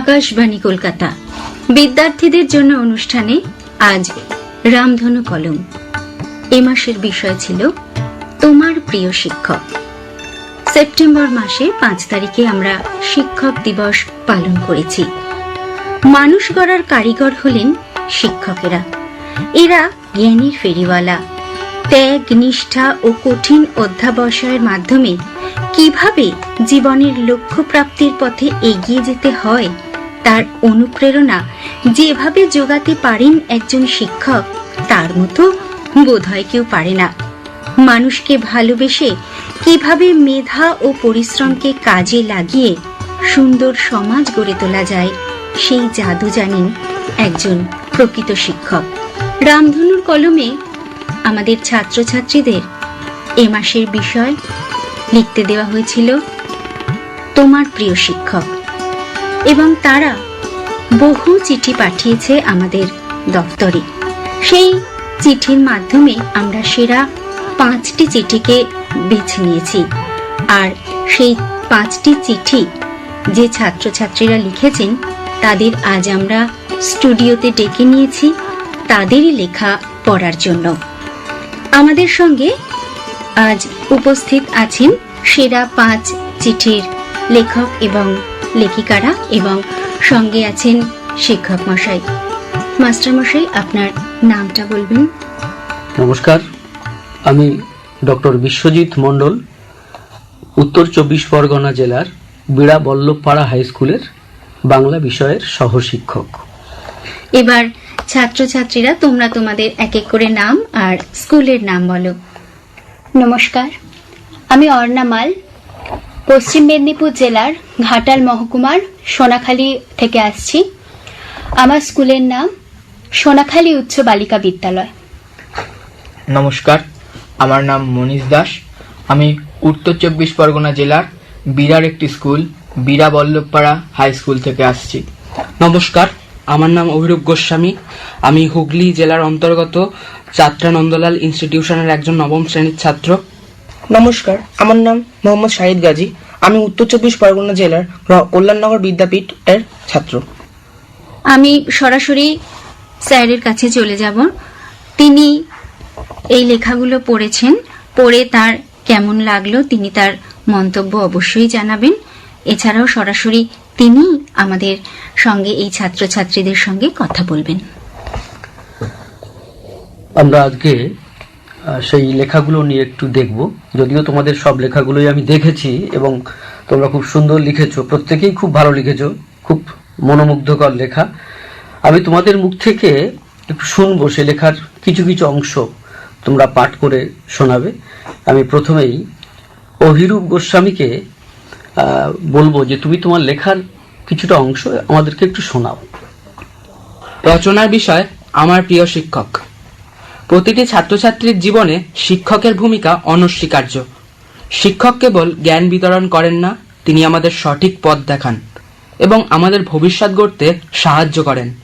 আকাশবাণী কলকাতা। বিদ্যার্থীদের জন্য অনুষ্ঠানে আজ রামধনু কলম। এ মাসের বিষয় ছিল তোমার প্রিয় শিক্ষক। সেপ্টেম্বর মাসে পাঁচ তারিখে আমরা শিক্ষক দিবস পালন করেছি। মানুষ গড়ার কারিগর হলেন শিক্ষকেরা। এরা জ্ঞানীর ফেরিওয়ালা, ত্যাগ, নিষ্ঠা ও কঠিন অধ্যাবসায়ের মাধ্যমে কীভাবে জীবনের লক্ষ্য প্রাপ্তির পথে এগিয়ে যেতে হয় তার অনুপ্রেরণা যেভাবে যোগাতে পারেন একজন শিক্ষক, তার মতো বোধহয় কেউ পারে না। মানুষকে ভালোবেসে কীভাবে মেধা ও পরিশ্রমকে কাজে লাগিয়ে সুন্দর সমাজ গড়ে তোলা যায়, সেই জাদু জানেন একজন প্রকৃত শিক্ষক। রামধনুর কলমে আমাদের ছাত্রছাত্রীদের এ মাসের বিষয় লিখতে দেওয়া হয়েছিল, তোমার প্রিয় শিক্ষক। এবং তারা বহু চিঠি পাঠিয়েছে আমাদের দপ্তরে। সেই চিঠির মাধ্যমে আমরা সেরা পাঁচটি চিঠিকে বেছে নিয়েছি। আর সেই পাঁচটি চিঠি যে ছাত্রছাত্রীরা লিখেছেন, তাদের আজ আমরা স্টুডিওতে ডেকে নিয়েছি, তাদেরই লেখা পড়ার জন্য। আমাদের সঙ্গে আজ উপস্থিত আছেন সেরা পাঁচ চিঠির লেখক এবং লেখিকারা এবং সঙ্গে আছেন শিক্ষক মশাই। মাস্টার মশাই আপনার নামটা বলবেন? নমস্কার আমি ডক্টর বিশ্বজিৎ মণ্ডল উত্তর চব্বিশ পরগনা জেলার বিড়া বল্লভপাড়া হাই স্কুলের বাংলা বিষয়ের সহশিক্ষক। এবার ছাত্রছাত্রীরা তোমরা তোমাদের এক এক করে নাম আর স্কুলের নাম বলো। নমস্কার আমি অর্ণা মাল পশ্চিম মেদিনীপুর জেলার ঘাটাল মহকুমার সোনাখালী থেকে আসছি। আমার স্কুলের নাম সোনাখালী উচ্চ বালিকা বিদ্যালয়। নমস্কার আমার নাম মনীষ দাস। আমি উত্তর চব্বিশ পরগনা জেলার বিরার একটি school Bira Ballavpara high school থেকে আসছি। নমস্কার আমার নাম অভিরূপ গোস্বামী। আমি হুগলি জেলার অন্তর্গত যাত্রা নন্দলাল ইনস্টিটিউশনের একজন নবম শ্রেণির ছাত্র। নমস্কার আমার নাম মোহাম্মদ শাহিদ গাজী। আমি উত্তর চব্বিশ পরগনা জেলার কল্যাণনগর বিদ্যাপীঠ এর ছাত্র। আমি সরাসরি স্যারের কাছে চলে যাব। তিনি এই লেখাগুলো পড়েছেন পড়ে তার কেমন লাগল তিনি তার মন্তব্য অবশ্যই জানাবেন। এছাড়াও সরাসরি তিনি আমাদের সঙ্গে এই ছাত্রছাত্রীদের সঙ্গে কথা বলবেন। আমরা আজকে সেই লেখাগুলো নিয়ে একটু দেখব। যদিও তোমাদের সব লেখাগুলোই আমি দেখেছি এবং তোমরা খুব সুন্দর লিখেছো। প্রত্যেকেই খুব ভালো লিখেছো। খুব মনোমুগ্ধকর লেখা। আমি তোমাদের মুখ থেকে একটু শুনব সে লেখার কিছু কিছু অংশ তোমরা পাঠ করে শোনাবে। আমি প্রথমেই অভিরূপ গোস্বামীকে বলব যে তুমি তোমার লেখার কিছুটা অংশ আমাদেরকে একটু শোনাও। রচনার বিষয় আমার প্রিয় শিক্ষক। প্রতিটি ছাত্রছাত্রীর জীবনে শিক্ষকের ভূমিকা অনস্বীকার্য। শিক্ষক কেবল জ্ঞান বিতরণ করেন না, তিনি আমাদের সঠিক পথ দেখান এবং আমাদের ভবিষ্যৎ গড়তে সাহায্য করেন।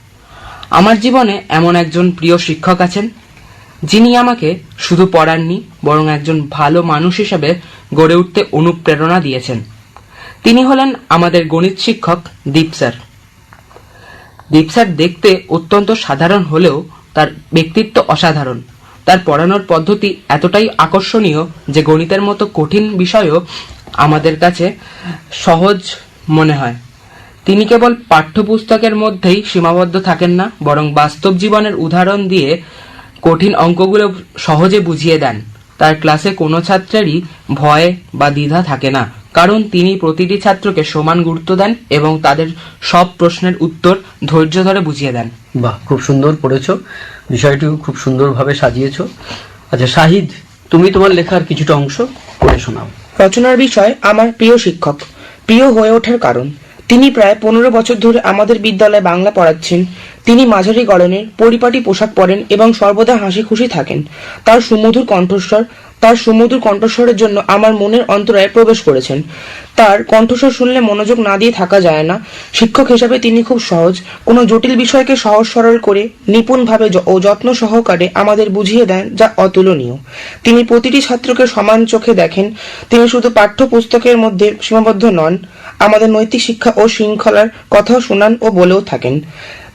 আমার জীবনে এমন একজন প্রিয় শিক্ষক আছেন, যিনি আমাকে শুধু পড়াননি, বরং একজন ভালো মানুষ হিসেবে গড়ে উঠতে অনুপ্রেরণা দিয়েছেন। তিনি হলেন আমাদের গণিত শিক্ষক দীপ স্যার। দীপ স্যার দেখতে অত্যন্ত সাধারণ হলেও তার ব্যক্তিত্ব অসাধারণ। তার পড়ানোর পদ্ধতি এতটাই আকর্ষণীয় যে গণিতের মতো কঠিন বিষয়ও আমাদের কাছে সহজ মনে হয়। তিনি কেবল পাঠ্যপুস্তকের মধ্যেই সীমাবদ্ধ থাকেন না, বরং বাস্তব জীবনের উদাহরণ দিয়ে কঠিন অঙ্কগুলো সহজে বুঝিয়ে দেন। তার ক্লাসে কোনো ছাত্রেরই ভয় বা দ্বিধা থাকে না, কারণ তিনি প্রতিটি ছাত্রকে সমান গুরুত্ব দেন এবং তাদের সব প্রশ্নের উত্তর ধৈর্য ধরে বুঝিয়ে দেন। বাহ, খুব সুন্দর পড়েছ। বিষয়টিও খুব সুন্দরভাবে সাজিয়েছো। আচ্ছা শাহিদ, তুমি তোমার লেখার কিছুটা অংশ পড়ে শোনাও। রচনার বিষয় আমার প্রিয় শিক্ষক, প্রিয় হয়ে ওঠার কারণ। তিনি প্রায় পনেরো বছর ধরে আমাদের বিদ্যালয়ে বাংলা পড়াচ্ছেন। তিনি মাঝারি গড়নের পরিপাটি পোশাক পরেন এবং সর্বদা হাসি খুশি থাকেন। তার সুমধুর কণ্ঠস্বর, তার সুমধুর কণ্ঠস্বরের জন্য আমার মনের অন্তরায় প্রবেশ করেছেন। তার কণ্ঠস্বর শুনলে মনোযোগ না দিয়ে থাকা যায় না। শিক্ষক হিসাবে তিনি খুব সহজ। কোনো জটিল বিষয়কে সহজ সরল করে, নিপুণভাবে ও যত্ন সহকারে আমাদের বুঝিয়ে দেন যা অতুলনীয়। তিনি প্রতিটি ছাত্রকে সমান চোখে দেখেন। তিনি শুধু পাঠ্যপুস্তকের মধ্যে সীমাবদ্ধ নন। আমাদের নৈতিক শিক্ষা ও শৃঙ্খলার কথাও শোনান ও বলেও থাকেন।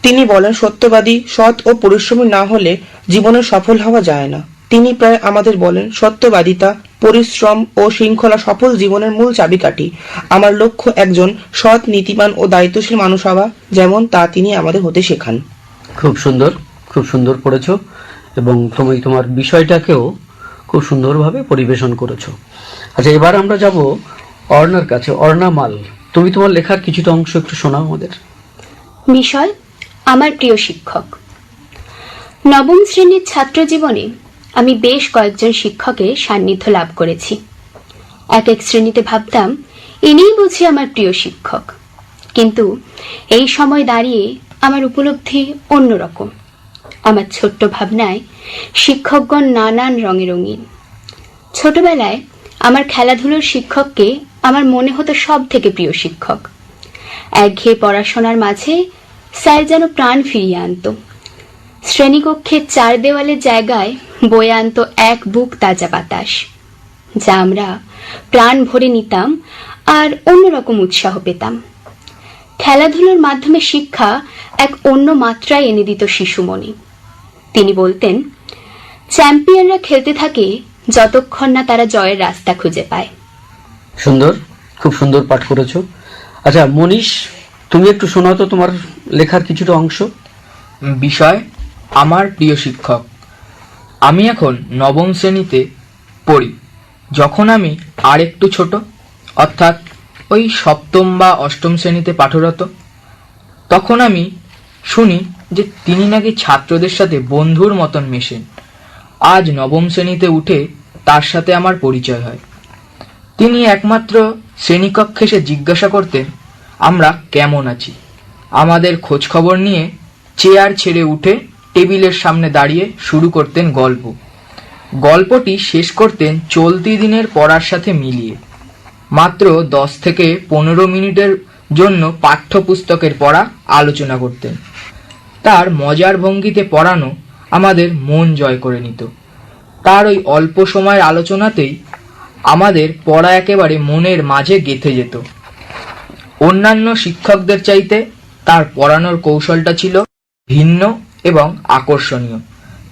তিনি বলেন সত্যবাদী সৎ ও পরিশ্রমী না হলে জীবনে সফল হওয়া যায় না। তিনি প্রায় আমাদের বলেন সত্যবাদিতা পরিশ্রম ও শৃঙ্খলা সফল জীবনের মূল চাবিকাঠি। আমার লক্ষ্য একজন সৎ নীতিমান ও দায়িত্বশীল মানুষ হওয়া যেমন তা তিনি আমাদের হতে শেখান। খুব সুন্দর খুব সুন্দর পড়েছ এবং তুমি তোমার বিষয়টাকেও খুব সুন্দরভাবে পরিবেশন করেছ। আচ্ছা এবার আমরা যাব অর্ণার কাছে। অর্ণা মাল তুমি তোমার লেখার কিছুটা অংশ একটু শোনাও আমাদের। বিষয় আমার প্রিয় শিক্ষক। নবম শ্রেণির ছাত্র জীবনে আমি বেশ কয়েকজন শিক্ষকের সান্নিধ্য লাভ করেছি। এক এক শ্রেণীতে ভাবতাম, ইনিই বুঝি আমার প্রিয় শিক্ষক। কিন্তু এই সময় দাঁড়িয়ে আমার উপলব্ধি অন্যরকম। আমার ছোট্ট ভাবনায় শিক্ষকগণ নানান রঙে রঙিন। ছোটবেলায় আমার খেলাধুলোর শিক্ষককে আমার মনে হতো সব থেকে প্রিয় শিক্ষক। একঘেয়ে পড়াশোনার মাঝে স্যার যেন প্রাণ ফিরিয়ে আনত। শ্রেণীকক্ষের চার দেওয়ালের জায়গায় বয়ে আনত এক বুক তাজা বাতাস, যা আমরা প্রাণ ভরে নিতাম আর অন্যরকম উৎসাহ পেতাম। খেলাধুলোর মাধ্যমে শিক্ষা এক অন্য মাত্রায় এনে দিত শিশুমণি। তিনি বলতেন, চ্যাম্পিয়নরা খেলতে থাকে যতক্ষণ না তারা জয়ের রাস্তা খুঁজে পায়। সুন্দর, খুব সুন্দর পাঠ করেছ। আচ্ছা মনীষ তুমি একটু শোনাও তো, তোমার লেখার কিছুটা অংশ। বিষয়, আমার প্রিয় শিক্ষক, আমি এখন নবম শ্রেণীতে পড়ি। যখন আমি আর একটু ছোট, অর্থাৎ ওই সপ্তম বা অষ্টম শ্রেণীতে পাঠরত, তখন আমি শুনি যে তিনি নাকি ছাত্রদের সাথে বন্ধুর মতন মেশেন। আজ নবম শ্রেণীতে উঠে তার সাথে আমার পরিচয় হয়। তিনি একমাত্র শ্রেণীকক্ষে এসে জিজ্ঞাসা করতেন আমরা কেমন আছি? আমাদের খোঁজ খবর নিয়ে চেয়ার ছেড়ে উঠে টেবিলের সামনে দাঁড়িয়ে শুরু করতেন গল্প। গল্পটি শেষ করতেন চলতি দিনের পড়ার সাথে মিলিয়ে। মাত্র দশ থেকে পনেরো মিনিটের জন্য পাঠ্যপুস্তকের পড়া আলোচনা করতেন। তার মজার ভঙ্গিতে পড়ানো আমাদের মন জয় করে নিত। তার ওই অল্প সময়ের আলোচনাতেই আমাদের পড়া একেবারে মনের মাঝে গেঁথে যেত। অন্যান্য শিক্ষকদের চাইতে তার পড়ানোর কৌশলটা ছিল ভিন্ন এবং আকর্ষণীয়।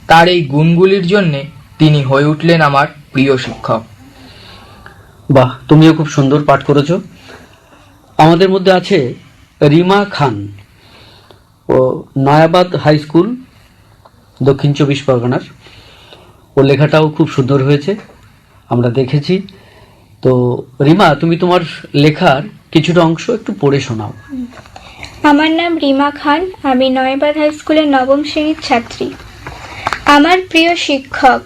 তার এই গুণগুলির জন্যে তিনি হয়ে উঠলেন আমার প্রিয় শিক্ষক। বাহ, তুমিও খুব সুন্দর পাঠ করেছ। আমাদের মধ্যে আছে রিমা খান। ও নয়াবাদ হাই স্কুল, দক্ষিণ চব্বিশ পরগনার। ও লেখাটাও খুব সুন্দর হয়েছে। আমরা দেখেছি। তো রিমা, তুমি তোমার লেখার কিছুটা অংশ একটু পড়ে শোনাও। আমার নাম রিমা খান, আমি নয়বাদ হাই স্কুলের নবম শ্রেণির ছাত্রী। আমার প্রিয় শিক্ষক,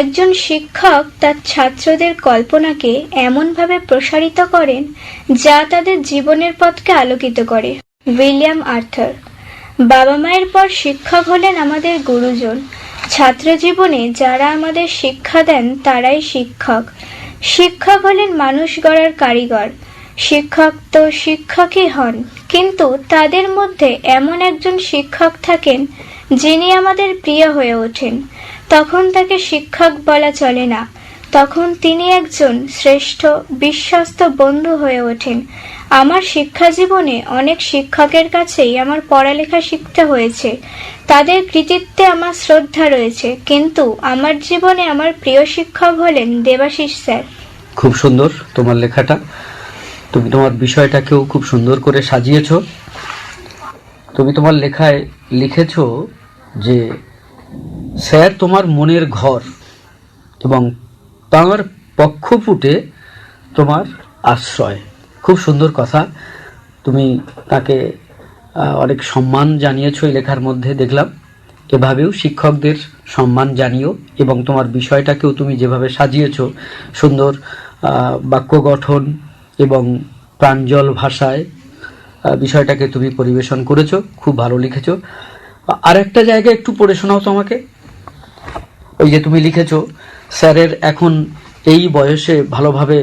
একজন শিক্ষক তার ছাত্রদের কল্পনাকে এমনভাবে প্রসারিত করেন যা তাদের জীবনের পথকে আলোকিত করে। উইলিয়াম আর্থার, বাবা মায়ের পর শিক্ষক হলেন আমাদের গুরুজন। ছাত্র জীবনে যারা আমাদের শিক্ষা দেন তারাই শিক্ষক। শিক্ষক হলেন মানুষ গড়ার কারিগর। শিক্ষক তো শিক্ষকই হন। কিন্তু তাদের মধ্যে এমন একজন শিক্ষক থাকেন, যিনি আমাদের প্রিয় হয়ে ওঠেন। তখন তাকে শিক্ষক বলা চলে না। তখন তিনি একজন শ্রেষ্ঠ, বিশ্বস্ত বন্ধু হয়ে ওঠেন। আমার শিক্ষা জীবনে অনেক শিক্ষকের কাছেই আমার পড়ালেখা শিখতে হয়েছে। তাদের কৃতিত্বে আমার শ্রদ্ধা রয়েছে। কিন্তু আমার জীবনে আমার প্রিয় শিক্ষক হলেন দেবাশিস স্যার। খুব সুন্দর তোমার লেখাটা। তুমি তোমার বিষয়টাকেও খুব সুন্দর করে সাজিয়েছো। তুমি তোমার লেখায় লিখেছ যে, স্যার, তোমার মনের ঘর এবং তাঁর পক্ষপুটে তোমার আশ্রয়। খুব সুন্দর কথা। তুমি তাকে অনেক সম্মান জানিয়েছো এই লেখার মধ্যে, দেখলাম। এভাবেও শিক্ষকদের সম্মান জানিও এবং তোমার বিষয়টাকেও তুমি যেভাবে সাজিয়েছো, সুন্দর বাক্য গঠন এবং প্রাঞ্জল ভাষায় বিষয়টাকে তুমি পরিবেশন করেছ খুব ভালো লিখেছো। আর একটা জায়গায় একটু পড়ে শোনাও তো আমাকে ওই যে তুমি লিখেছো স্যারের এখন এই বয়সে ভালোভাবে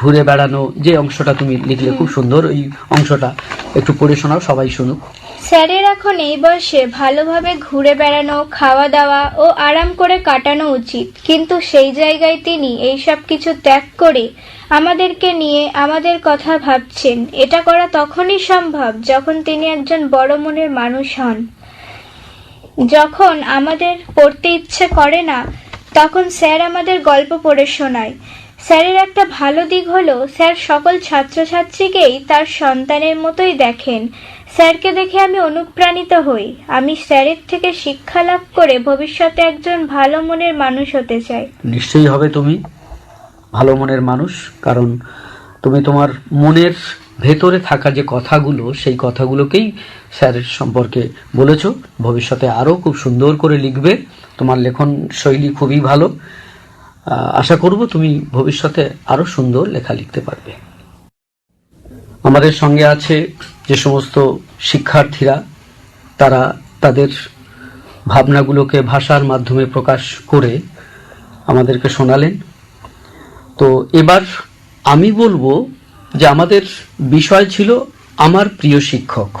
ঘুরে বেড়ানো যে অংশটা তুমি লিখলে খুব সুন্দর ওই অংশটা একটু পড়ে শোনাও সবাই শুনুক। স্যারের এখন এই বয়সে ভালোভাবে ঘুরে বেড়ানো খাওয়া দাওয়া ও আরাম করে কাটানো উচিত। কিন্তু সেই জায়গায় তিনি এইসব কিছু ত্যাগ করে আমাদেরকে নিয়ে আমাদের কথা ভাবছেন। এটা করা তখনই সম্ভব যখন তিনি একজন বড় মনের মানুষ হন। যখন আমাদের পড়তে ইচ্ছে করে না, তখন স্যার আমাদের গল্প পড়ে শোনায়। স্যারের একটা ভালো দিক হলো, স্যার সকল ছাত্রছাত্রীকেই তার সন্তানের মতোই দেখেন। স্যারকে দেখে আমি অনুপ্রাণিত হই। আমি স্যারের থেকে শিক্ষা লাভ করে ভবিষ্যতে একজন ভালো মনের মানুষ হতে চাই। নিশ্চয়ই হবে তুমি। ভালো মনের মানুষ, কারণ তুমি তোমার মনের ভেতরে থাকা যে কথাগুলো, সেই কথাগুলোকেই স্যারের সম্পর্কে বলেছ। ভবিষ্যতে আরও খুব সুন্দর করে লিখবে। তোমার লেখন শৈলী খুবই ভালো। আশা করব তুমি ভবিষ্যতে আরও সুন্দর লেখা লিখতে পারবে। আমাদের সঙ্গে আছে যে সমস্ত শিক্ষার্থীরা, তারা তাদের ভাবনাগুলোকে ভাষার মাধ্যমে প্রকাশ করে আমাদেরকে শোনালেন। তো এবার আমি বলব যে আমাদের বিষয় ছিল আমার প্রিয় শিক্ষক।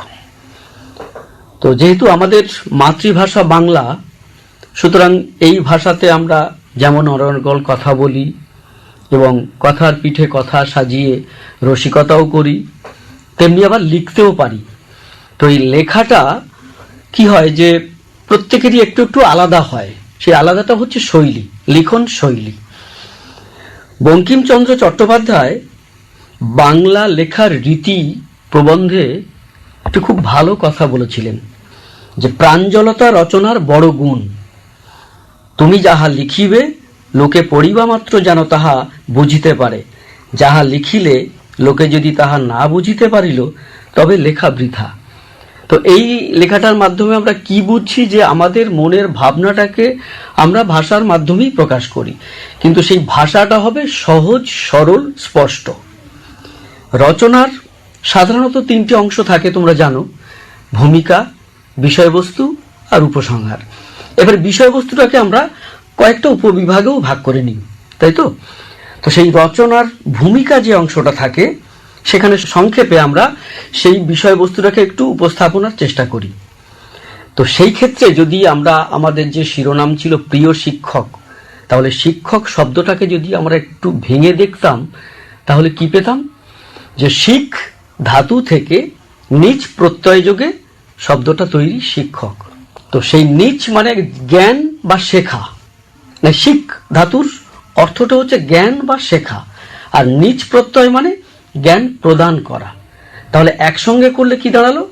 তো যেহেতু আমাদের মাতৃভাষা বাংলা, সুতরাং এই ভাষাতে আমরা যেমন অনর্গল কথা বলি এবং কথার পিঠে কথা সাজিয়ে রসিকতাও করি, তেমনি আবার লিখতেও পারি। তো এই লেখাটা কি হয় যে প্রত্যেকেরই একটু একটু আলাদা হয়। সেই আলাদাটা হচ্ছে শৈলী, লিখন শৈলী। বঙ্কিমচন্দ্র চট্টোপাধ্যায় বাংলা লেখার রীতি প্রবন্ধে একটি খুব ভালো কথা বলেছিলেন, যে প্রাঞ্জলতা রচনার বড় গুণ। তুমি যাহা লিখিবে, লোকে পড়িবা মাত্র যেন তাহা বুঝিতে পারে। যাহা লিখিলে, লোকে যদি তাহা না বুঝিতে পারিল, তবে লেখা বৃথা। তো এই লেখাটার মাধ্যমে আমরা কি বুঝছি যে আমাদের মনের ভাবনাটাকে আমরা ভাষার মাধ্যমেই প্রকাশ করি। কিন্তু সেই ভাষাটা হবে সহজ, সরল, স্পষ্ট। রচনার সাধারণত তিনটি অংশ থাকে তোমরা জানো। ভূমিকা, বিষয়বস্তু আর উপসংহার। এবার বিষয়বস্তুটাকে আমরা কয়েকটা উপবিভাগেও ভাগ করে নিই, তাই তো? তো সেই রচনার ভূমিকা যে অংশটা থাকে সেখানে সংক্ষেপে আমরা সেই বিষয়বস্তুটাকে একটু উপস্থাপনার চেষ্টা করি। তো সেই ক্ষেত্রে যদি আমরা আমাদের যে শিরোনাম ছিল প্রিয় শিক্ষক, তাহলে শিক্ষক শব্দটাকে যদি আমরা একটু ভেঙে দেখতাম, তাহলে কি পেতাম? যে শিখ ধাতু থেকে নিচ প্রত্যয় যোগে শব্দটা তৈরি শিক্ষক। তো সেই নিচ মানে জ্ঞান বা শেখা। না শিখ ধাতুর অর্থটা হচ্ছে জ্ঞান বা শেখা। আর নিচ প্রত্যয় মানে জ্ঞান প্রদান করা। তাহলে একসঙ্গে করলে কি দাঁড়াল?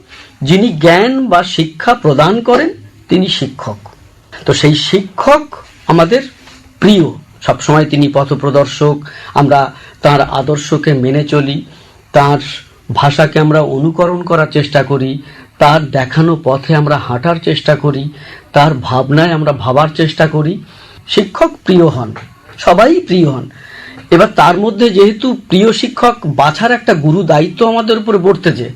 যিনি জ্ঞান বা শিক্ষা প্রদান করেন, তিনি শিক্ষক। তো সেই শিক্ষক আমাদের প্রিয়। সবসময় তিনি পথপ্রদর্শক। আমরা তার আদর্শকে মেনে চলি। তার ভাষাকে আমরা অনুকরণ করার চেষ্টা করি। তার দেখানো পথে আমরা হাঁটার চেষ্টা করি। তার ভাবনায় আমরা ভাবার চেষ্টা করি। শিক্ষক প্রিয় হন। সবাই প্রিয় হন। এবার তার মধ্যে যেহেতু প্রিয় শিক্ষক বাছার একটা গুরু দায়িত্ব আমাদের উপরে বর্তেছে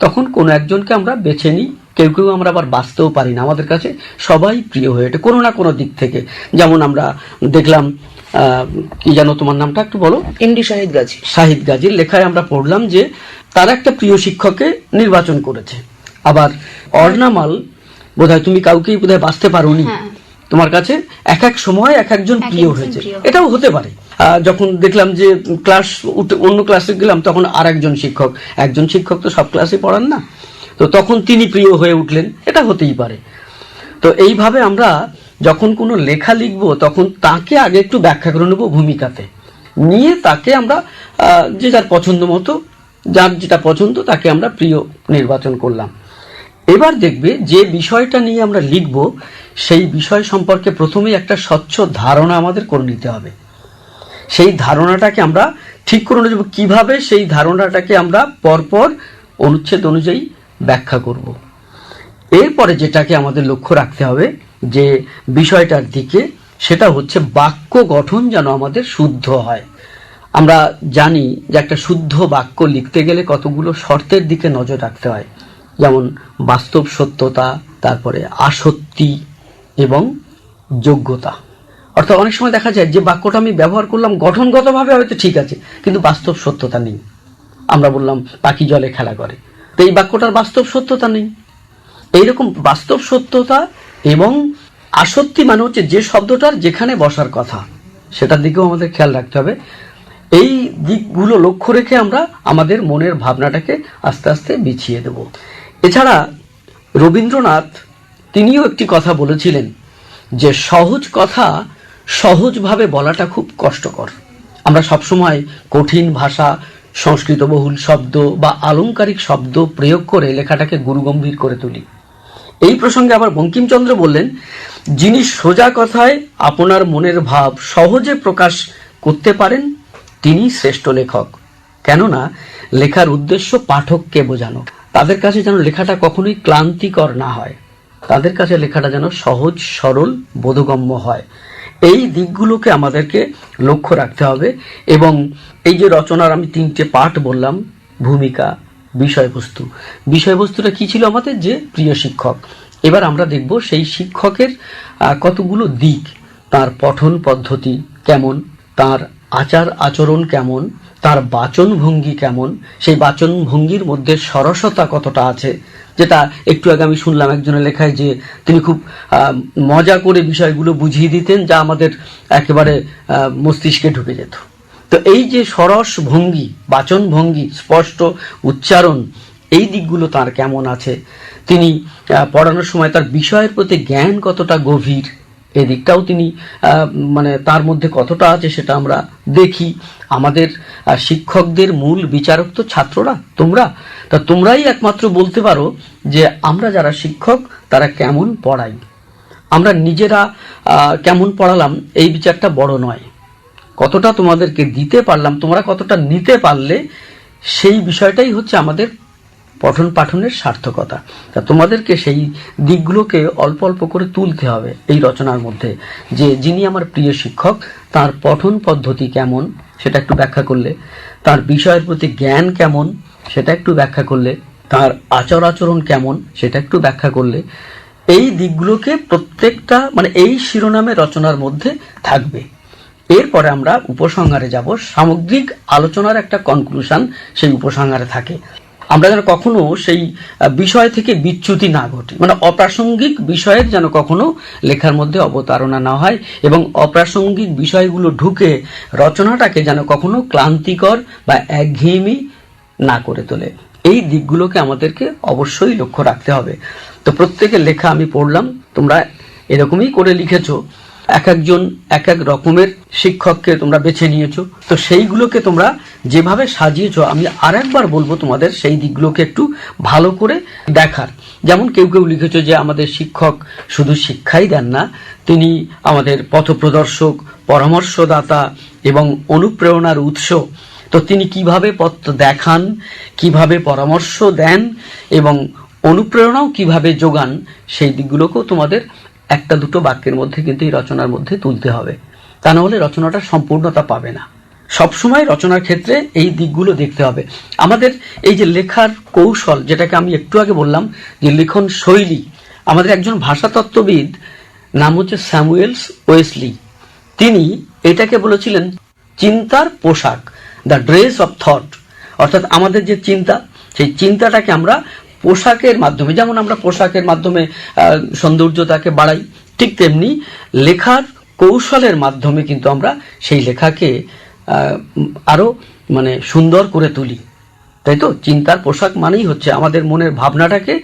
তখন কোনো একজনকে আমরা বেছে নিই। কেউ কেউ আমরা আবার বাঁচতেও পারি না। আমাদের কাছে সবাই প্রিয় হয়ে ওঠে কোনো না কোনো দিক থেকে। যেমন আমরা দেখলাম আহ, কি যেন তোমার নামটা একটু বলো? এমডি শাহিদ গাজী। শাহিদ গাজীর লেখায় আমরা পড়লাম যে তার একটা প্রিয় শিক্ষককে নির্বাচন করেছে। আবার অর্ণামাল বোধহয় তুমি কাউকেই বোধহয় বাঁচতে পারোনি। হ্যাঁ। তোমার কাছে এক এক সময় এক একজন প্রিয় হয়েছে। এটাও হতে পারে। যখন দেখলাম যে ক্লাস অন্য ক্লাসে গেলাম তখন আর একজন শিক্ষক। একজন শিক্ষক তো সব ক্লাসে পড়ান না। তো তখন তিনি প্রিয় হয়ে উঠলেন। এটা হতেই পারে। তো এইভাবে আমরা যখন কোনো লেখা লিখব তখন তাকে আগে একটু ব্যাখ্যা করে নেব ভূমিকাতে। নিয়ে তাকে আমরা যে যার পছন্দ মতো যার যেটা পছন্দ তাকে আমরা প্রিয় নির্বাচন করলাম। এবার দেখবে যে বিষয়টা নিয়ে আমরা লিখব সেই বিষয় সম্পর্কে প্রথমেই একটা স্বচ্ছ ধারণা আমাদের করে নিতে হবে। সেই ধারণাটাকে আমরা ঠিক করে নেব। কীভাবে সেই ধারণাটাকে আমরা পরপর অনুচ্ছেদ অনুযায়ী ব্যাখ্যা করব। এরপরে যেটাকে আমাদের লক্ষ্য রাখতে হবে যে বিষয়টার দিকে, সেটা হচ্ছে বাক্য গঠন যেন আমাদের শুদ্ধ হয়। আমরা জানি যে একটা শুদ্ধ বাক্য লিখতে গেলে কতগুলো শর্তের দিকে নজর রাখতে হয়। যেমন বাস্তব সত্যতা, তারপরে আসত্যি এবং যোগ্যতা। অর্থাৎ অনেক সময় দেখা যায় যে বাক্যটা আমি ব্যবহার করলাম গঠনগতভাবে হয়তো ঠিক আছে, কিন্তু বাস্তব সত্যতা নেই। আমরা বললাম, পাখি জলে খেলা করে। তো এই বাক্যটার বাস্তব সত্যতা নেই। এইরকম বাস্তব সত্যতা এবং আসক্তি মানে হচ্ছে যে শব্দটার যেখানে বসার কথা, সেটার দিকেও আমাদের খেয়াল রাখতে হবে। এই দিকগুলো লক্ষ্য রেখে আমরা আমাদের মনের ভাবনাটাকে আস্তে আস্তে বিছিয়ে দেব। এছাড়া রবীন্দ্রনাথ তিনিও একটি কথা বলেছিলেন যে সহজ কথা সহজভাবে বলাটা খুব কষ্টকর। আমরা সবসময় কঠিন ভাষা, সংস্কৃত বহুল শব্দ বা আলংকারিক শব্দ প্রয়োগ করে লেখাটাকে গুরুগম্ভীর করে তুলি। এই প্রসঙ্গে আবার বঙ্কিমচন্দ্র বললেন, যিনি সোজা কথায় আপনার মনের ভাব সহজে প্রকাশ করতে পারেন, তিনি শ্রেষ্ঠ লেখক। কেননা লেখার উদ্দেশ্য পাঠককে বোঝানো। তাদের কাছে যেন লেখাটা কখনোই ক্লান্তিকর না হয়। তাদের কাছে লেখাটা যেন সহজ, সরল, বোধগম্য হয়। এই দিকগুলোকে আমাদেরকে লক্ষ্য রাখতে হবে এবং এই যে রচনার আমি তিনটে পাঠ বললাম, ভূমিকা, বিষয়বস্তু। বিষয়বস্তুটা কি ছিল আমাদের? যে প্রিয় শিক্ষক। এবার আমরা দেখব সেই শিক্ষকের কতগুলো দিক, তার পঠন পদ্ধতি কেমন, তার আচার আচরণ কেমন, তার বাচন ভঙ্গি কেমন, সেই বাচন ভঙ্গির মধ্যে সরসতা কতটা আছে? যেটা একটু আগে আমি শুনলাম একজনের লেখায় যে তিনি খুব মজা করে বিষয়গুলো বুঝিয়ে দিতেন যা আমাদের একেবারে মস্তিষ্কে ঢুকে যেত। তো এই যে সরস ভঙ্গি, বাচন ভঙ্গি, স্পষ্ট উচ্চারণ, এই দিকগুলো তার কেমন আছে? তিনি পড়ানোর সময় তার বিষয়ের প্রতি জ্ঞান কতটা গভীর? এই দিকটাও তিনি মানে তার মধ্যে কতটা আছে সেটা আমরা দেখি। আমাদের শিক্ষকদের মূল বিচারক তো ছাত্ররা, তোমরা। তা তোমরাই একমাত্র বলতে পারো যে আমরা যারা শিক্ষক, তারা কেমন পড়াই। আমরা নিজেরা কেমন পড়ালাম, এই বিচারটা বড় নয়। কতটা তোমাদেরকে দিতে পারলাম, তোমরা কতটা নিতে পারলে, সেই বিষয়টাই হচ্ছে আমাদের পঠন পাঠনের সার্থকতা। তা তোমাদেরকে সেই দিকগুলোকে অল্প অল্প করে তুলতে হবে এই রচনার মধ্যে। যে যিনি আমার প্রিয় শিক্ষক, তার পঠন পদ্ধতি কেমন সেটা একটু ব্যাখ্যা করলে, তার বিষয়ের প্রতি জ্ঞান কেমন সেটা একটু ব্যাখ্যা করলে, তার আচার আচরণ কেমন সেটা একটু ব্যাখ্যা করলে, এই দিকগুলোকে প্রত্যেকটা মানে এই শিরোনামে রচনার মধ্যে থাকবে। এরপরে আমরা উপসংহারে যাব। সামগ্রিক আলোচনার একটা কনক্লুশন সেই উপসংহারে থাকে। আমরা যেন কখনো সেই বিষয় থেকে বিচ্যুতি না ঘটি। মানে অপ্রাসঙ্গিক বিষয়ের যেন কখনো লেখার মধ্যে অবতারণা না হয় এবং অপ্রাসঙ্গিক বিষয়গুলো ঢুকে রচনাটাকে যেন কখনো ক্লান্তিকর বা একঘেয়েমি না করে তোলে। এই দিকগুলোকে আমাদেরকে অবশ্যই লক্ষ্য রাখতে হবে। তো প্রত্যেকের লেখা আমি পড়লাম, তোমরা এরকমই করে লিখেছো। এক একজন, এক এক রকমের শিক্ষককে তোমরা বেছে নিয়েছো। তো সেইগুলোকে তোমরা যেভাবে সাজিয়েছ, আমি আর একবার বলব তোমাদের সেই দিকগুলোকে একটু ভালো করে দেখার। যেমন কেউ কেউ লিখেছ যে আমাদের শিক্ষক শুধু শিক্ষাই দেন না, তিনি আমাদের পথপ্রদর্শক, পরামর্শদাতা এবং অনুপ্রেরণার উৎস। তো তিনি কীভাবে পথ দেখান, কীভাবে পরামর্শ দেন এবং অনুপ্রেরণাও কীভাবে যোগান, সেই দিকগুলোকেও তোমাদের একটা দুটো বাক্যের মধ্যে কিন্তু এই রচনার মধ্যে তুলতে হবে। তা না হলে রচনাটা সম্পূর্ণতা পাবে না। সবসময় রচনার ক্ষেত্রে এই দিকগুলো দেখতে হবে। আমাদের এই যে লেখার কৌশল, যেটাকে আমি একটু আগে বললাম, যে লিখন শৈলী, আমাদের একজন ভাষাতত্ত্ববিদ নাম হচ্ছে স্যামুয়েলস ওয়েসলি। তিনি এটাকে বলেছিলেন, চিন্তার পোশাক, দ্য ড্রেস অফ থট। অর্থাৎ আমাদের যে চিন্তা, সেই চিন্তাটাকে আমরা পোশাকের মাধ্যমে যেমন আমরা পোশাকের মাধ্যমে সৌন্দর্যতাকে বাড়াই ঠিক তেমনি লেখার কৌশলের মাধ্যমে কিন্তু আমরা সেই লেখাকে আহ, উম, আরও মানে সুন্দর করে তুলি। তাই তো? চিন্তার পোশাক মানেই হচ্ছে আমাদের মনের ভাবনাটাকে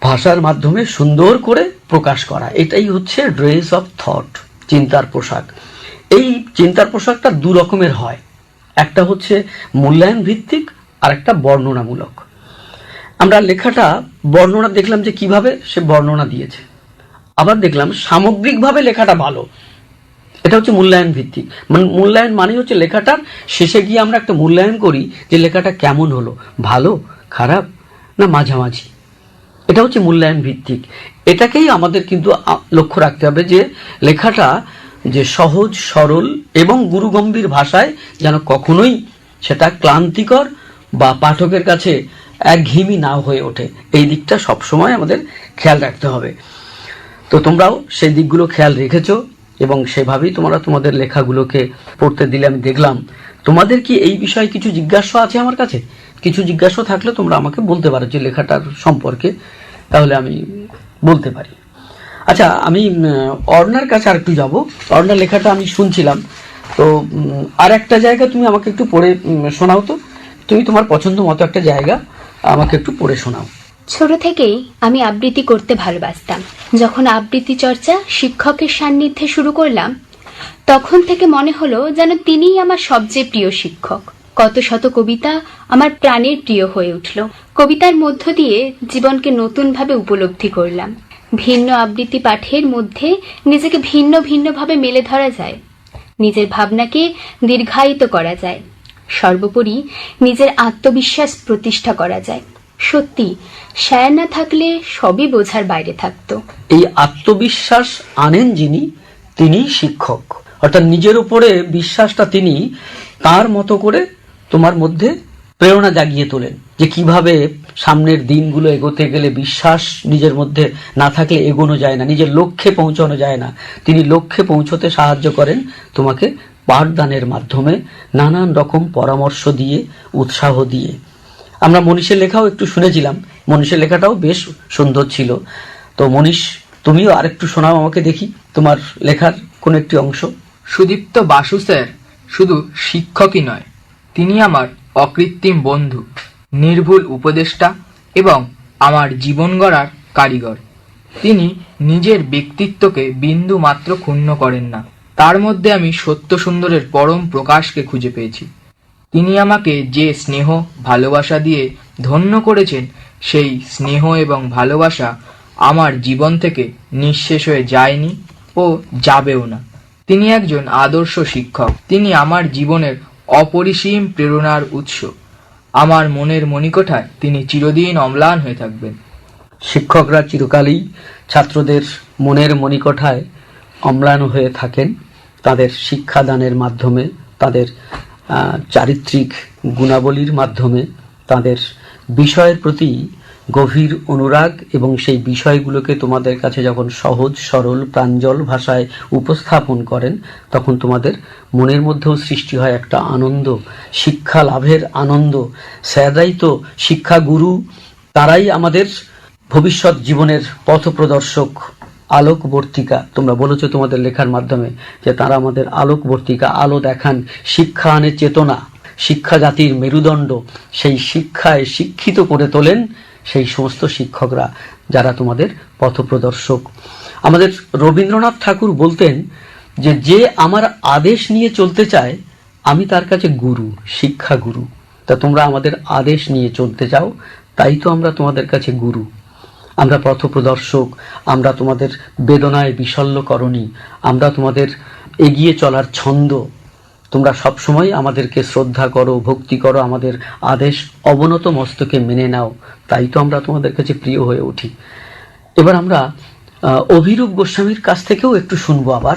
ভাষার মাধ্যমে সুন্দর করে প্রকাশ করা। এটাই হচ্ছে ড্রেস অফ থট চিন্তার পোশাক। এই চিন্তার পোশাকটা দু রকমের হয়। একটা হচ্ছে মূল্যায়ন ভিত্তিক আর একটা বর্ণনামূলক। আমরা লেখাটা বর্ণনা দেখলাম যে কীভাবে সে বর্ণনা দিয়েছে। আবার দেখলাম সামগ্রিকভাবে লেখাটা ভালো। এটা হচ্ছে মূল্যায়ন ভিত্তিক। মানে মূল্যায়ন মানে হচ্ছে লেখাটার শেষে গিয়ে আমরা একটা মূল্যায়ন করি যে লেখাটা কেমন হলো? ভালো, খারাপ, না মাঝামাঝি? এটা হচ্ছে মূল্যায়ন ভিত্তিক। এটাকেই আমাদের কিন্তু লক্ষ্য রাখতে হবে যে লেখাটা যে সহজ, সরল এবং গুরুগম্ভীর ভাষায় যেন কখনোই সেটা ক্লান্তিকর বা পাঠকের কাছে একঘেয়েমি না হয়ে ওঠে। এই দিকটা সবসময় আমাদের খেয়াল রাখতে হবে। তো তোমরাও সেই দিকগুলো খেয়াল রেখেছো এবং সেভাবেই তোমরা তোমাদের লেখাগুলোকে পড়তে দিলে আমি দেখলাম। তোমাদের কি এই বিষয়ে কিছু জিজ্ঞাসা আছে আমার কাছে? কিছু জিজ্ঞাসা থাকলে তোমরা আমাকে বলতে পারো যে লেখাটার সম্পর্কে। তাহলে আমি বলতে পারি। আচ্ছা আমি অর্ণার কাছে আর একটু যাব। অর্ণার লেখাটা আমি শুনছিলাম। তো আর একটা জায়গা তুমি আমাকে একটু পড়ে শোনাও তো। তুমি তোমার পছন্দ মতো একটা জায়গা। আমাকে একটু পড়ে শোনাও। ছোট থেকেই আমি আবৃত্তি করতে ভালোবাসতাম। যখন আবৃত্তি চর্চা শিক্ষকের সান্নিধ্যে শুরু করলাম, তখন থেকে মনে হলো যেন তিনিই আমার সবচেয়ে প্রিয় শিক্ষক। কত শত কবিতা আমার প্রাণের প্রিয় হয়ে উঠল। কবিতার মধ্য দিয়ে জীবনকে নতুনভাবে উপলব্ধি করলাম। ভিন্ন আবৃত্তি পাঠের মধ্যে নিজেকে ভিন্ন ভিন্নভাবে মেলে ধরা যায়। নিজের ভাবনাকে দীর্ঘায়িত করা যায়। সর্বোপরি নিজের আত্মবিশ্বাস প্রতিষ্ঠা করা যায়। সত্যি, সায়া না থাকলে সবই বোঝার বাইরে থাকতো। এই আত্মবিশ্বাস আনেন যিনি তিনি শিক্ষক। অর্থাৎ নিজের উপরে বিশ্বাসটা তিনি তার মতো করে তোমার মধ্যে প্রেরণা জাগিয়ে তোলেন যে কীভাবে সামনের দিনগুলো এগোতে গেলে বিশ্বাস নিজের মধ্যে না থাকলে এগোনো যায় না, নিজের লক্ষ্যে পৌঁছানো যায় না। তিনি লক্ষ্যে পৌঁছতে সাহায্য করেন, তোমাকে পাঠদানের মাধ্যমে নানান রকম পরামর্শ দিয়ে, উৎসাহ দিয়ে। আমরা মনীষের লেখাও একটু শুনেছিলাম। মনীষের লেখাটাও বেশ সুন্দর ছিল। তো মনীষ, তুমিও আরেকটু শোনাও আমাকে দেখি তোমার লেখার কোন একটি অংশ। সুদীপ্ত বাসু স্যার, শুধু শিক্ষকই নয়, তিনি আমার অকৃত্রিম বন্ধু, নির্ভুল উপদেষ্টা এবং আমার জীবন গড়ার কারিগর। তিনি নিজের ব্যক্তিত্বকে বিন্দু মাত্র ক্ষুণ্ণ করেন না। তার মধ্যে আমি সত্য সুন্দরের পরম প্রকাশকে খুঁজে পেয়েছি। তিনি আমাকে যে স্নেহ, ভালোবাসা দিয়ে ধন্য করেছেন, সেই স্নেহ এবং ভালোবাসা আমার জীবন থেকে নিঃশেষ হয়ে যায়নি ও যাবেও না। তিনি একজন আদর্শ শিক্ষক। তিনি আমার জীবনের অপরিসীম প্রেরণার উৎস। আমার মনের মণিকোঠায় তিনি চিরদিন অম্লান হয়ে থাকবেন। শিক্ষকরা চিরকালই ছাত্রদের মনের মণিকঠায় অম্লান হয়ে থাকেন। তাদের শিক্ষাদানের মাধ্যমে, তাদের চারিত্রিক গুণাবলীর মাধ্যমে, তাদের বিষয়ের প্রতি গভীর অনুরাগ এবং সেই বিষয়গুলোকে তোমাদের কাছে যখন সহজ, সরল, প্রাঞ্জল ভাষায় উপস্থাপন করেন, তখন তোমাদের মনের মধ্যেও সৃষ্টি হয় একটা আনন্দ, শিক্ষা লাভের আনন্দ। স্যাররাই তো শিক্ষাগুরু, তারাই আমাদের ভবিষ্যৎ জীবনের পথপ্রদর্শক। আলোকবর্তিকা, তোমরা বলেছ তোমাদের লেখার মাধ্যমে যে তারা আমাদের আলোকবর্তিকা, আলো দেখান, শিক্ষা আনে চেতনা, শিক্ষা জাতির মেরুদণ্ড, সেই শিক্ষায় শিক্ষিত করে তোলেন সেই সমস্ত শিক্ষকরা যারা তোমাদের পথপ্রদর্শক। আমাদের রবীন্দ্রনাথ ঠাকুর বলতেন যে যে আমার আদেশ নিয়ে চলতে চায়, আমি তার কাছে গুরু শিক্ষা গুরু তা তোমরা আমাদের আদেশ নিয়ে চলতে চাও, তাই তো আমরা তোমাদের কাছে গুরু। আমরা পথপ্রদর্শক, আমরা তোমাদের বেদনায় বিশল্য বিশল্যকরণী আমরা তোমাদের এগিয়ে চলার ছন্দ। তোমরা সবসময় আমাদেরকে শ্রদ্ধা করো, ভক্তি করো, আমাদের আদেশ অবনত মস্তকে মেনে নাও। তাই তো আমরা তোমাদের কাছে প্রিয় হয়ে উঠি। এবার আমরা অভিরূপ গোস্বামীর কাছ থেকেও একটু শুনব আবার।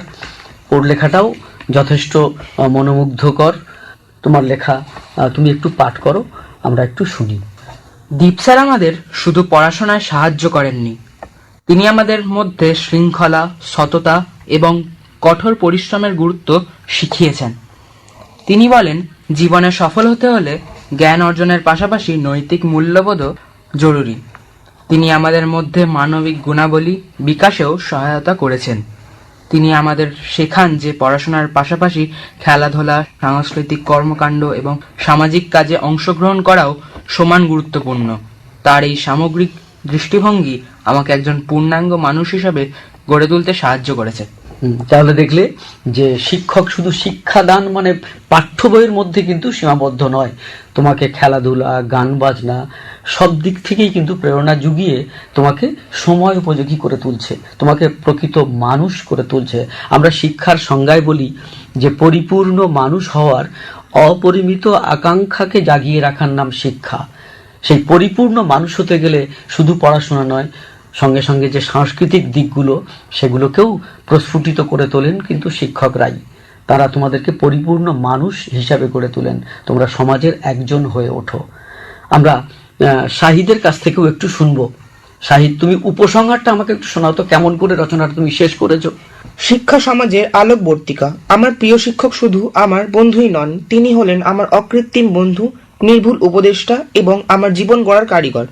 ওর লেখাটাও যথেষ্ট মনোমুগ্ধকর। তোমার লেখা তুমি একটু পাঠ করো, আমরা একটু শুনি। দীপ স্যার আমাদের শুধু পড়াশোনায় সাহায্য করেননি। তিনি আমাদের মধ্যে শৃঙ্খলা, সততা এবং কঠোর পরিশ্রমের গুরুত্ব শিখিয়েছেন। তিনি বলেন, জীবনে সফল হতে হলে জ্ঞান অর্জনের পাশাপাশি নৈতিক মূল্যবোধও জরুরি। তিনি আমাদের মধ্যে মানবিক গুণাবলী বিকাশেও সহায়তা করেছেন। তিনি আমাদের শেখান যে পড়াশোনার পাশাপাশি খেলাধুলা, সাংস্কৃতিক কর্মকাণ্ড এবং সামাজিক কাজে অংশগ্রহণ করাও সমান গুরুত্বপূর্ণ। তার এই সামগ্রিক দৃষ্টিভঙ্গি আমাকে একজন পূর্ণাঙ্গ মানুষ হিসাবে গড়ে তুলতে সাহায্য করেছে। তাহলে দেখলে যে শিক্ষক শুধু শিক্ষাদান মানে পাঠ্য বইয়ের মধ্যে কিন্তু সীমাবদ্ধ নয়। তোমাকে খেলাধুলা, গান বাজনা সব দিক থেকেই কিন্তু প্রেরণা জুগিয়ে তোমাকে সময় উপযোগী করে তুলছে, তোমাকে প্রকৃত মানুষ করে তুলছে। আমরা শিক্ষার সংজ্ঞায় বলি যে পরিপূর্ণ মানুষ হওয়ার অপরিমিত আকাঙ্ক্ষাকে জাগিয়ে রাখার নাম শিক্ষা। সেই পরিপূর্ণ মানুষ হতে গেলে শুধু পড়াশোনা নয়, সঙ্গে সঙ্গে যে সাংস্কৃতিক দিকগুলো, সেগুলোকেও প্রস্ফুটিত করে তোলেন কিন্তু শিক্ষকরাই। তারা তোমাদেরকে পরিপূর্ণ মানুষ হিসাবে করে তোলেন। তোমরা সমাজের একজন হয়ে ওঠো। আমরা শাহিদের কাছ থেকেও একটু শুনব। শাহিদ, তুমি উপসংহারটা আমাকে একটু শোনাও তো, কেমন করে রচনাটা তুমি শেষ করেছ? শিক্ষা সমাজের আলোকবর্তিকা। আমার প্রিয় শিক্ষক শুধু আমার বন্ধুই নন, তিনি হলেন আমার অকৃত্রিম বন্ধু, নির্ভুল উপদেষ্টা এবং আমার জীবন গড়ার কারিগর।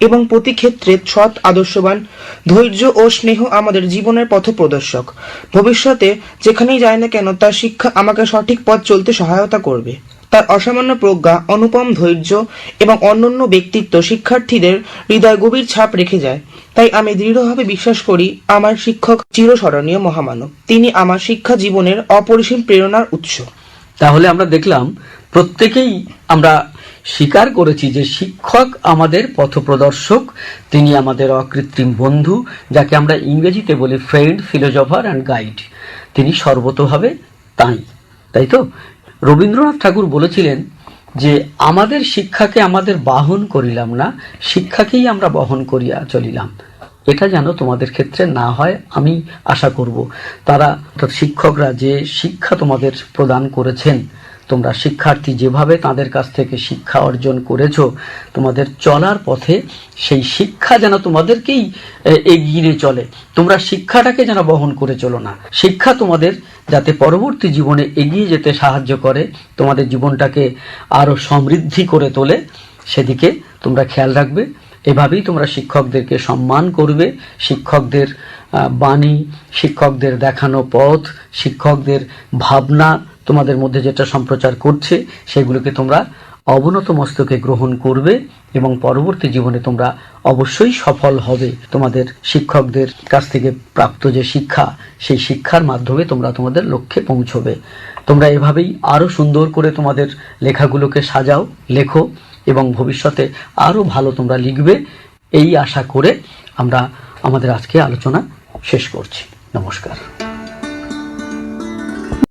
এবং প্রতি ক্ষেত্রে সৎ, আদর্শবান, ধৈর্য ও স্নেহ আমাদের জীবনের পথপ্রদর্শক। ভবিষ্যতে যেখানেই যায় না কেন, তার শিক্ষা আমাকে সঠিক পথ চলতে সহায়তা করবে। তার অসামান্য প্রজ্ঞা, অনুপম ধৈর্য এবং অনন্য ব্যক্তিত্ব শিক্ষার্থীদের হৃদয় গভীর ছাপ রেখে যায়। তাই আমি দৃঢ়ভাবে বিশ্বাস করি, আমার শিক্ষক চিরস্মরণীয় মহামানব। তিনি আমার শিক্ষা জীবনের অপরিসীম প্রেরণার উৎস। তাহলে আমরা দেখলাম, প্রত্যেকেই আমরা স্বীকার করেছি যে শিক্ষক আমাদের পথপ্রদর্শক, তিনি আমাদের অকৃত্রিম বন্ধু, যাকে আমরা ইংরেজিতে বলি ফ্রেন্ড ফিলোজফার অ্যান্ড গাইড তিনি সর্বতোভাবে তাই তাই তো? রবীন্দ্রনাথ ঠাকুর বলেছিলেন যে, আমাদের শিক্ষাকে আমাদের বাহন করিলাম না, শিক্ষাকেই আমরা বহন করিয়া চলিলাম। এটা যেন তোমাদের ক্ষেত্রে না হয়, আমি আশা করব। তারা অর্থাৎ শিক্ষকরা যে শিক্ষা তোমাদের প্রদান করেছেন তোমরা শিক্ষার্থী যেভাবে তাদের কাছ থেকে শিক্ষা অর্জন করেছ, তোমাদের চলার পথে সেই শিক্ষা যেন তোমাদেরকেই এগিয়ে চলে। তোমরা শিক্ষাটাকে যেন বহন করে চলো না। শিক্ষা তোমাদের যাতে পরবর্তী জীবনে এগিয়ে যেতে সাহায্য করে, তোমাদের জীবনটাকে আরও সমৃদ্ধি করে তোলে, সেদিকে তোমরা খেয়াল রাখবে। এভাবেই তোমরা শিক্ষকদেরকে সম্মান করবে। শিক্ষকদের বাণী, শিক্ষকদের দেখানো পথ, শিক্ষকদের ভাবনা তোমাদের মধ্যে যেটা সম্প্রচার করছে, সেগুলোকে তোমরা অবনত মস্তকে গ্রহণ করবে এবং পরবর্তী জীবনে তোমরা অবশ্যই সফল হবে। তোমাদের শিক্ষকদের কাছ থেকে প্রাপ্ত যে শিক্ষা, সেই শিক্ষার মাধ্যমে তোমরা তোমাদের লক্ষ্যে পৌঁছবে। তোমরা এভাবেই আরও সুন্দর করে তোমাদের লেখাগুলোকে সাজাও, লেখো এবং ভবিষ্যতে আরও ভালো তোমরা লিখবে। এই আশা করে আমরা আমাদের আজকে আলোচনা শেষ করছি। নমস্কার।